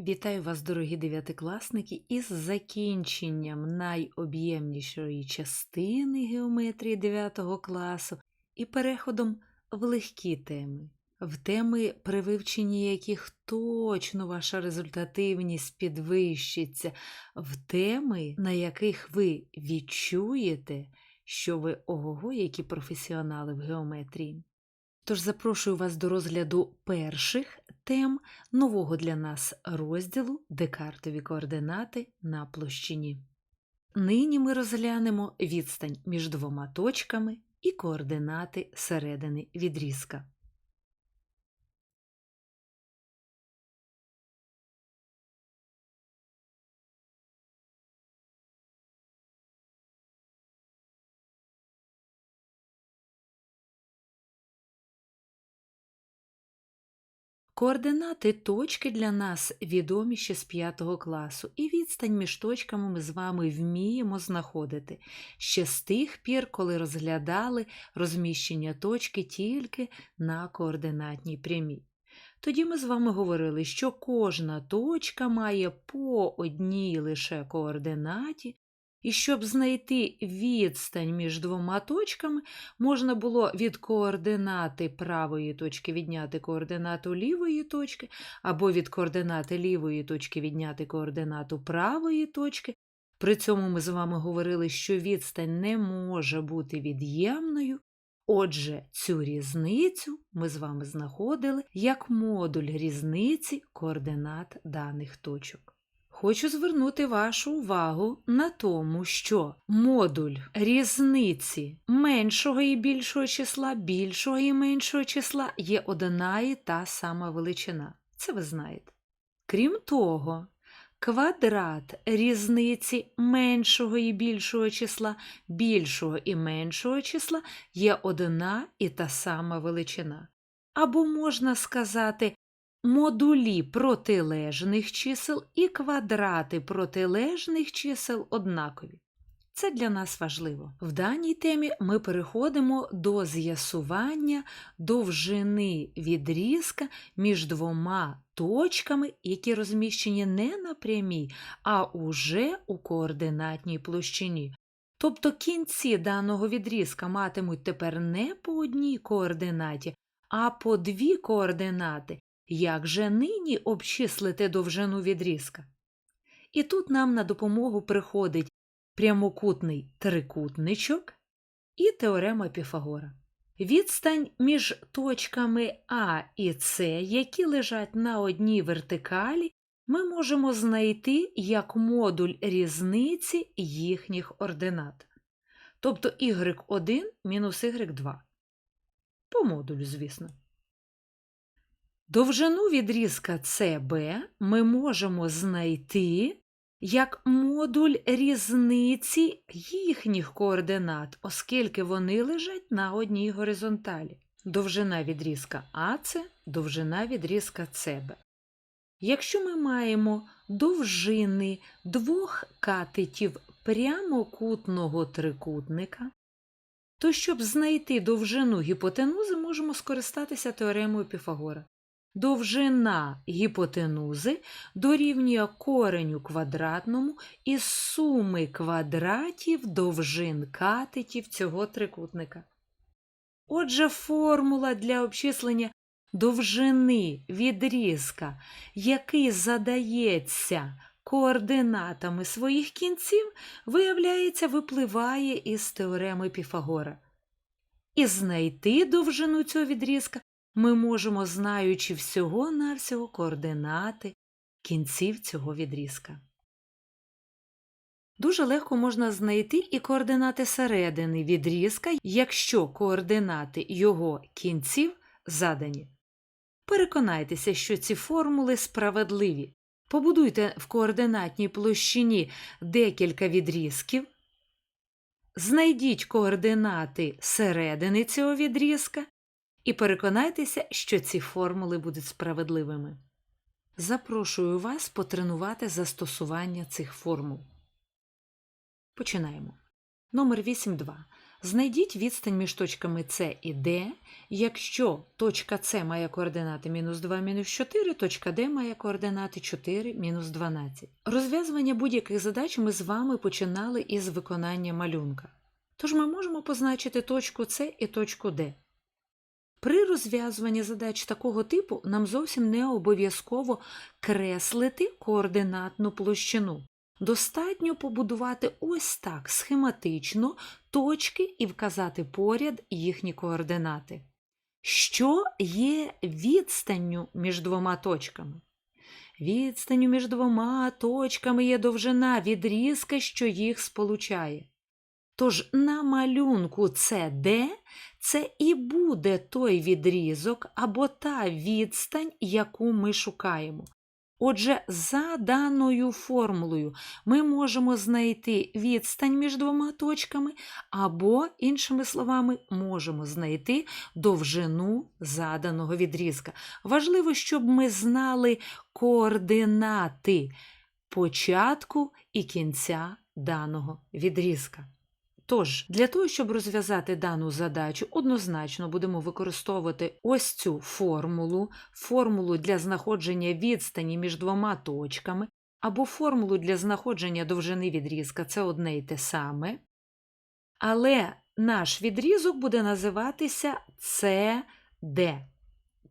Вітаю вас, дорогі дев'ятикласники, із закінченням найоб'ємнішої частини геометрії 9 класу і переходом в легкі теми, в теми, при вивченні яких точно ваша результативність підвищиться, в теми, на яких ви відчуєте, що ви ого-го, які професіонали в геометрії. Тож запрошую вас до розгляду перших тем нового для нас розділу Декартові координати на площині. Нині ми розглянемо відстань між двома точками і координати середини відрізка. Координати точки для нас відомі ще з 5 класу, і відстань між точками ми з вами вміємо знаходити ще з тих пір, коли розглядали розміщення точки тільки на координатній прямій. Тоді ми з вами говорили, що кожна точка має по одній лише координаті, і щоб знайти відстань між двома точками, можна було від координати правої точки відняти координату лівої точки, або від координати лівої точки відняти координату правої точки. При цьому ми з вами говорили, що відстань не може бути від'ємною. Отже, цю різницю ми з вами знаходили як модуль різниці координат даних точок. Хочу звернути вашу увагу на тому, що модуль різниці меншого і більшого числа, більшого і меншого числа є одна і та сама величина. Це ви знаєте. Крім того, квадрат різниці меншого і більшого числа, більшого і меншого числа є одна і та сама величина. Або можна сказати, модулі протилежних чисел і квадрати протилежних чисел однакові. Це для нас важливо. В даній темі ми переходимо до з'ясування довжини відрізка між двома точками, які розміщені не на прямій, а уже у координатній площині. Тобто кінці даного відрізка матимуть тепер не по одній координаті, а по дві координати, як же нині обчислити довжину відрізка? І тут нам на допомогу приходить прямокутний трикутничок і теорема Піфагора. Відстань між точками А і С, які лежать на одній вертикалі, ми можемо знайти як модуль різниці їхніх ординат. Тобто y1 мінус y2. По модулю, звісно. Довжину відрізка CB ми можемо знайти як модуль різниці їхніх координат, оскільки вони лежать на одній горизонталі. Довжина відрізка АЦ, довжина відрізка СБ. Якщо ми маємо довжини двох катетів прямокутного трикутника, то щоб знайти довжину гіпотенузи, можемо скористатися теоремою Піфагора довжина гіпотенузи дорівнює кореню квадратному із суми квадратів довжин катетів цього трикутника. Отже, формула для обчислення довжини відрізка, який задається координатами своїх кінців, виявляється, випливає із теореми Піфагора. І знайти довжину цього відрізка ми можемо, знаючи всього-навсього координати кінців цього відрізка. Дуже легко можна знайти і координати середини відрізка, якщо координати його кінців задані. Переконайтеся, що ці формули справедливі. Побудуйте в координатній площині декілька відрізків, знайдіть координати середини цього відрізка і переконайтеся, що ці формули будуть справедливими. Запрошую вас потренувати застосування цих формул. Починаємо. Номер 8.2. Знайдіть відстань між точками С і Д. Якщо точка С має координати мінус 2, мінус 4, точка Д має координати 4, мінус 12. Розв'язування будь-яких задач ми з вами починали із виконання малюнка. Тож ми можемо позначити точку С і точку Д. При розв'язуванні задач такого типу нам зовсім не обов'язково креслити координатну площину. Достатньо побудувати ось так схематично точки і вказати поряд їхні координати. Що є відстанню між двома точками? Відстанню між двома точками є довжина відрізка, що їх сполучає. Тож на малюнку CD це і буде той відрізок або та відстань, яку ми шукаємо. Отже, за даною формулою ми можемо знайти відстань між двома точками, або, іншими словами, можемо знайти довжину заданого відрізка. Важливо, щоб ми знали координати початку і кінця даного відрізка. Тож, для того, щоб розв'язати дану задачу, однозначно будемо використовувати ось цю формулу, формулу для знаходження відстані між двома точками, або формулу для знаходження довжини відрізка це одне й те саме. Але наш відрізок буде називатися CD.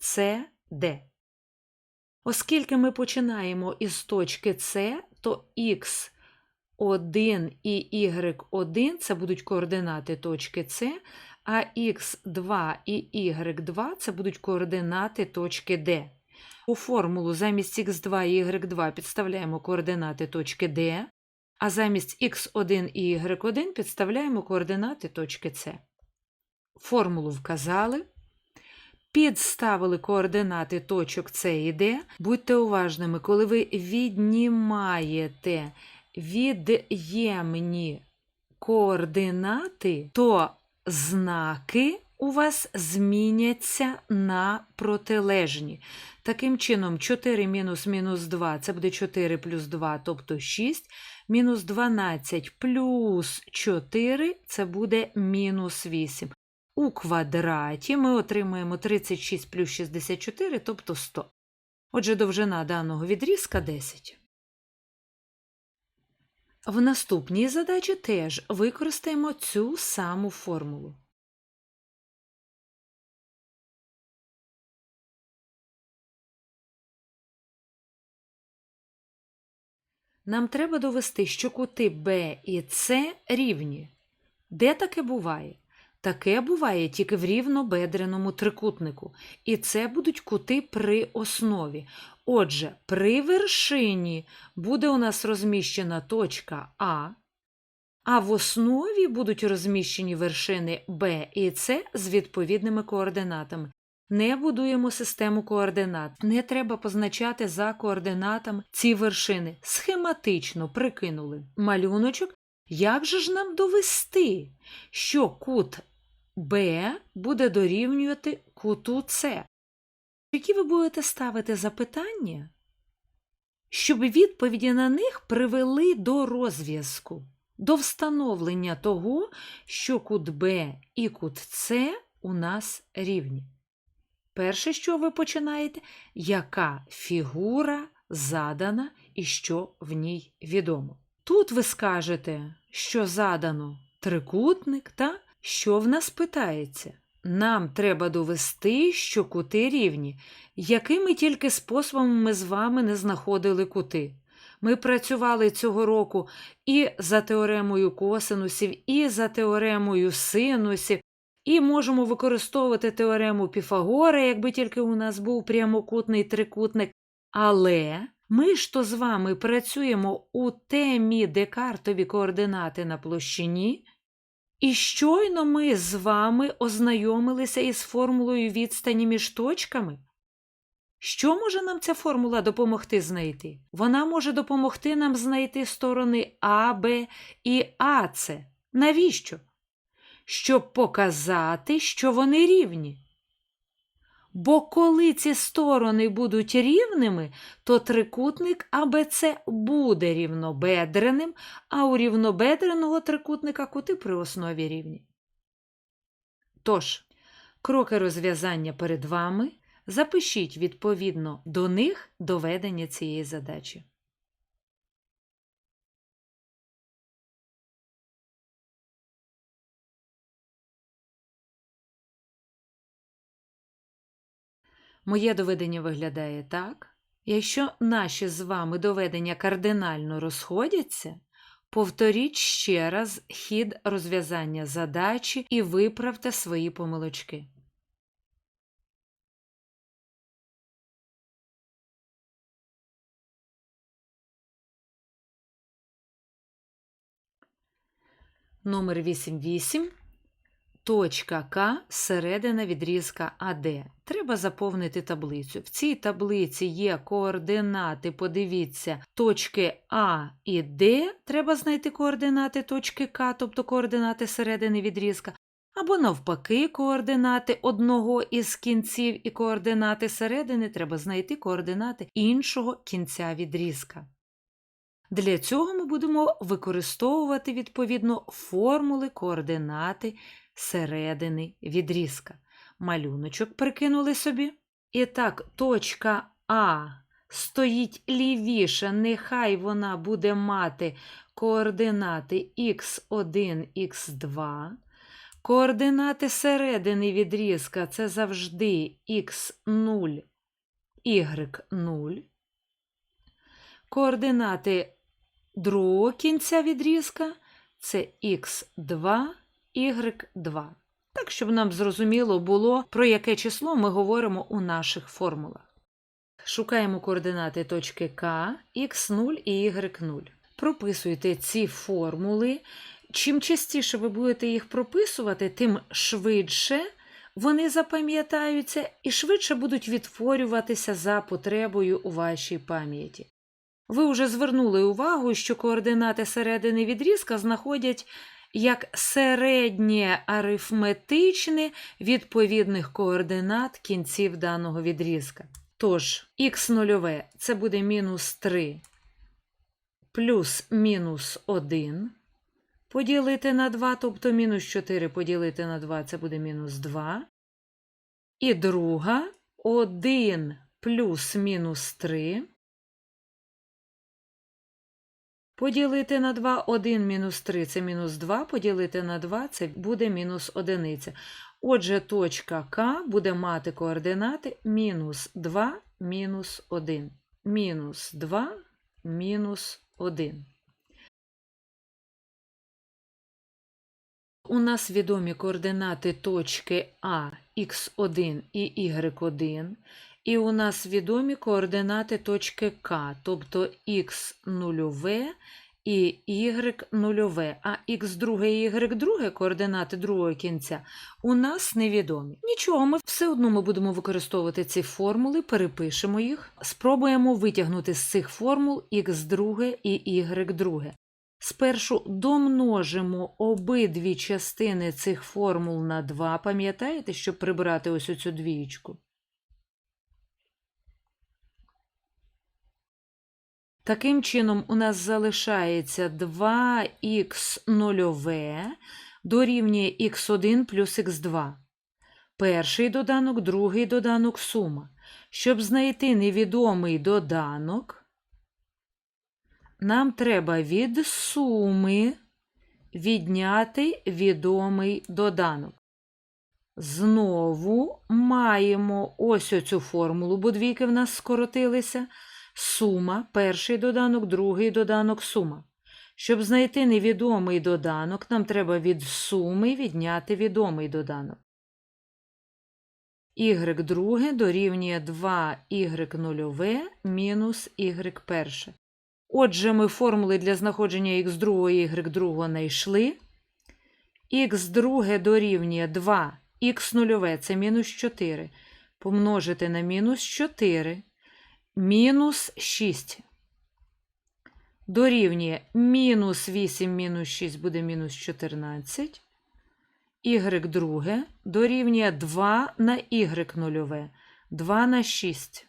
CD. Оскільки ми починаємо із точки С, то х 1 і y1 це будуть координати точки С, а х2 і y2 це будуть координати точки D. У формулу замість х2 і y2 підставляємо координати точки D, а замість х1 і y1 підставляємо координати точки С. Формулу вказали. Підставили координати точок С і Д. Будьте уважними, коли ви віднімаєте від'ємні координати, то знаки у вас зміняться на протилежні. Таким чином, 4 мінус мінус 2 це буде 4 плюс 2, тобто 6. Мінус 12 плюс 4 це буде мінус 8. У квадраті ми отримуємо 36 плюс 64, тобто 100. Отже, довжина даного відрізка 10. В наступній задачі теж використаємо цю саму формулу. Нам треба довести, що кути Б і С рівні. Де таке буває? Таке буває тільки в рівнобедреному трикутнику, і це будуть кути при основі. Отже, при вершині буде у нас розміщена точка А, а в основі будуть розміщені вершини Б і С з відповідними координатами. Не будуємо систему координат. Не треба позначати за координатами ці вершини. Схематично прикинули малюночок. Як же ж нам довести, що кут Б буде дорівнювати куту С? Які ви будете ставити запитання, щоб відповіді на них привели до розв'язку, до встановлення того, що кут Б і кут С у нас рівні. Перше, що ви починаєте, яка фігура задана і що в ній відомо. Тут ви скажете, що задано трикутник, та що в нас питається. Нам треба довести, що кути рівні, якими тільки способами ми з вами не знаходили кути. Ми працювали цього року і за теоремою косинусів, і за теоремою синусів, і можемо використовувати теорему Піфагора, якби тільки у нас був прямокутний трикутник. Але ми ж то з вами працюємо у темі декартові координати на площині. І щойно ми з вами ознайомилися із формулою відстані між точками. Що може нам ця формула допомогти знайти? Вона може допомогти нам знайти сторони А, Б і АЦ. Навіщо? Щоб показати, що вони рівні. Бо коли ці сторони будуть рівними, то трикутник АБЦ буде рівнобедреним, а у рівнобедреного трикутника кути при основі рівні. Тож, кроки розв'язання перед вами. Запишіть відповідно до них доведення цієї задачі. Моє доведення виглядає так. Якщо наші з вами доведення кардинально розходяться, повторіть ще раз хід розв'язання задачі і виправте свої помилочки. Номер 88. Точка К середина відрізка АД. Треба заповнити таблицю. В цій таблиці є координати, подивіться, точки А і Д. Треба знайти координати точки К, тобто координати середини відрізка. Або навпаки, координати одного із кінців і координати середини треба знайти координати іншого кінця відрізка. Для цього ми будемо використовувати відповідно формули координати середини відрізка. Малюночок прикинули собі. І так, точка А стоїть лівіше, нехай вона буде мати координати х1, х2. Координати середини відрізка це завжди х0, y0. Координати другого кінця відрізка це х2, y2. Так, щоб нам зрозуміло було, про яке число ми говоримо у наших формулах. Шукаємо координати точки К, х0 і y0. Прописуйте ці формули. Чим частіше ви будете їх прописувати, тим швидше вони запам'ятаються і швидше будуть відтворюватися за потребою у вашій пам'яті. Ви вже звернули увагу, що координати середини відрізка знаходять як середнє арифметичне відповідних координат кінців даного відрізка. Тож, х0 це буде мінус 3 плюс мінус 1 поділити на 2, тобто мінус 4 поділити на 2 це буде мінус 2. І друга 1 плюс мінус 3 Поділити на 2, 1 мінус 3 це мінус 2, поділити на 2 це буде мінус 1. Отже, точка К буде мати координати мінус 2, мінус 1. Мінус 2, мінус 1. У нас відомі координати точки А, х1 і y1. І у нас відомі координати точки К, тобто х0 і y0, а х2 і y2 координати другого кінця у нас невідомі. Нічого, ми все одно ми будемо використовувати ці формули, перепишемо їх, спробуємо витягнути з цих формул х2 і y2. Спершу домножимо обидві частини цих формул на 2, пам'ятаєте, щоб прибрати ось оцю двієчку? Таким чином, у нас залишається 2х0 дорівнює х1 плюс х2. Перший доданок, другий доданок сума. Щоб знайти невідомий доданок, нам треба від суми відняти відомий доданок. Знову маємо ось оцю формулу, бо двійки в нас скоротилися сума, перший доданок, другий доданок сума. Щоб знайти невідомий доданок, нам треба від суми відняти відомий доданок. y друге дорівнює 2y0 мінус y перше. Отже, ми формули для знаходження х2 і y2 знайшли. х друге дорівнює 2, х0 це мінус 4. Помножити на мінус 4 мінус 6. Дорівнює мінус 8 мінус 6 буде мінус 14. Y друге дорівнює 2 на y нульове. 2 на 6.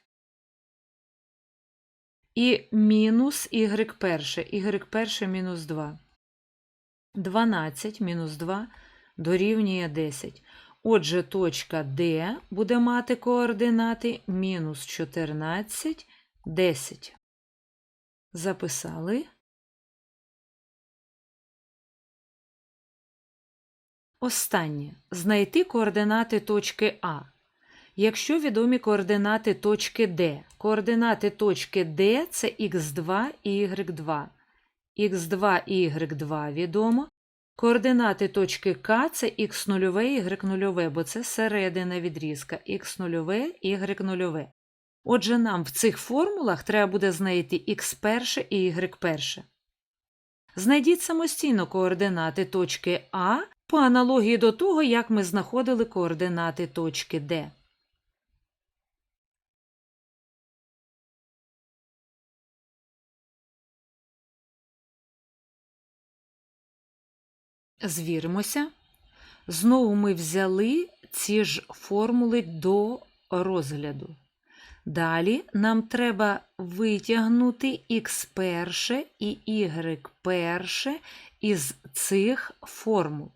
І мінус y перше. y перше мінус 2. 12 мінус 2 дорівнює 10. Отже, точка D буде мати координати мінус 14, 10. Записали. Останнє. Знайти координати точки А. Якщо відомі координати точки D, координати точки D це х2 і y2. х2 і y2 відомо. Координати точки К це х0 і y0, бо це середина відрізка х0, y0. Отже, нам в цих формулах треба буде знайти х1 і y1. Знайдіть самостійно координати точки А по аналогії до того, як ми знаходили координати точки Д. Звіримося. Знову ми взяли ці ж формули до розгляду. Далі нам треба витягнути х1 і y1 із цих формул.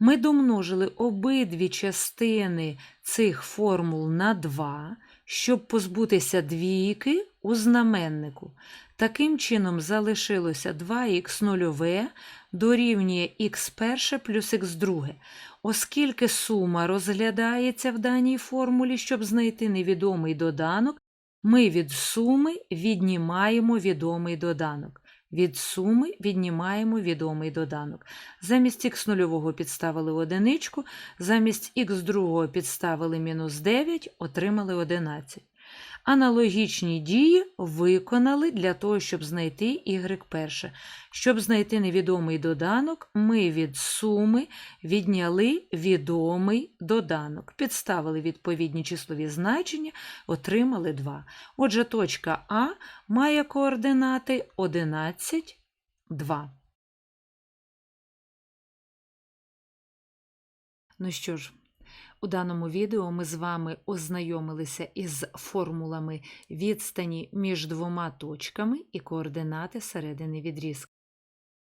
Ми домножили обидві частини цих формул на 2, щоб позбутися двійки у знаменнику. Таким чином залишилося 2х0 дорівнює х1 плюс х2. Оскільки сума розглядається в даній формулі, щоб знайти невідомий доданок, ми від суми віднімаємо відомий доданок. Від суми віднімаємо відомий доданок. Замість х0 підставили одиничку, замість х2 підставили мінус 9, отримали 11. Аналогічні дії виконали для того, щоб знайти y1. Щоб знайти невідомий доданок, ми від суми відняли відомий доданок. Підставили відповідні числові значення, отримали 2. Отже, точка А має координати 11, 2. Ну що ж, у даному відео ми з вами ознайомилися із формулами відстані між двома точками і координати середини відрізка.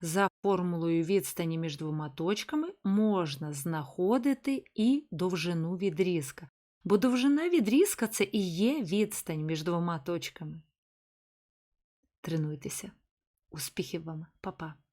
За формулою відстані між двома точками можна знаходити і довжину відрізка, бо довжина відрізка це і є відстань між двома точками. Тренуйтеся. Успіхів вам, Па-па!